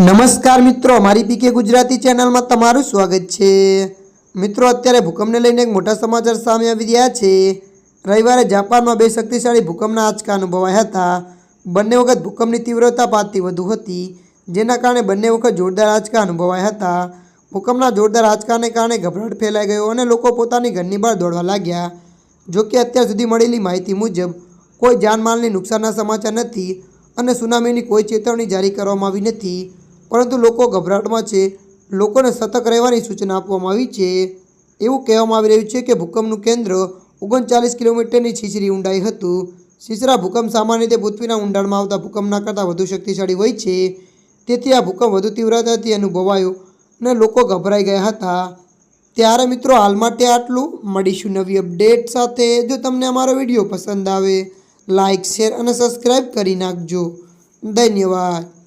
નમસ્કાર મિત્રો, મારી પીકે ગુજરાતી ચેનલમાં તમારું સ્વાગત છે. મિત્રો, અત્યારે ભૂકંપને લઈને એક મોટા સમાચાર સામે આવી રહ્યા છે. રવિવારે જાપાનમાં બે શક્તિશાળી ભૂકંપના આંચકા અનુભવાયા હતા. બંને વખત ભૂકંપની તીવ્રતા પાંચથી વધુ હતી, જેના કારણે બંને વખત જોરદાર આંચકા અનુભવાયા હતા. ભૂકંપના જોરદાર આંચકાને કારણે ગભરાટ ફેલાઈ ગયો અને લોકો પોતાની ઘરની બહાર દોડવા લાગ્યા. જોકે અત્યાર સુધી મળેલી માહિતી મુજબ, કોઈ જાનમાલની નુકસાનના સમાચાર નથી અને સુનામીની કોઈ ચેતવણી જારી કરવામાં આવી નથી. પરંતુ લોકો ગભરાટમાં છે. લોકોને સતર્ક રહેવાની સૂચના આપવામાં આવી છે. એવું કહેવામાં આવી રહ્યું છે કે ભૂકંપનું કેન્દ્ર ઓગણચાલીસ કિલોમીટરની છીછરી ઊંડાઈ હતું. છીછરા ભૂકંપ સામાન્ય રીતે પૃથ્વીના ઊંડાણમાં આવતા ભૂકંપના કરતાં વધુ શક્તિશાળી હોય છે. તેથી આ ભૂકંપ વધુ તીવ્રતાથી અનુભવાયો અને લોકો ગભરાઈ ગયા હતા. ત્યારે મિત્રો હાલ માટે આટલું. મળીશું નવી અપડેટ સાથે. જો તમને અમારો વીડિયો પસંદ આવે લાઇક શેર અને સબસ્ક્રાઈબ કરી નાખજો. ધન્યવાદ.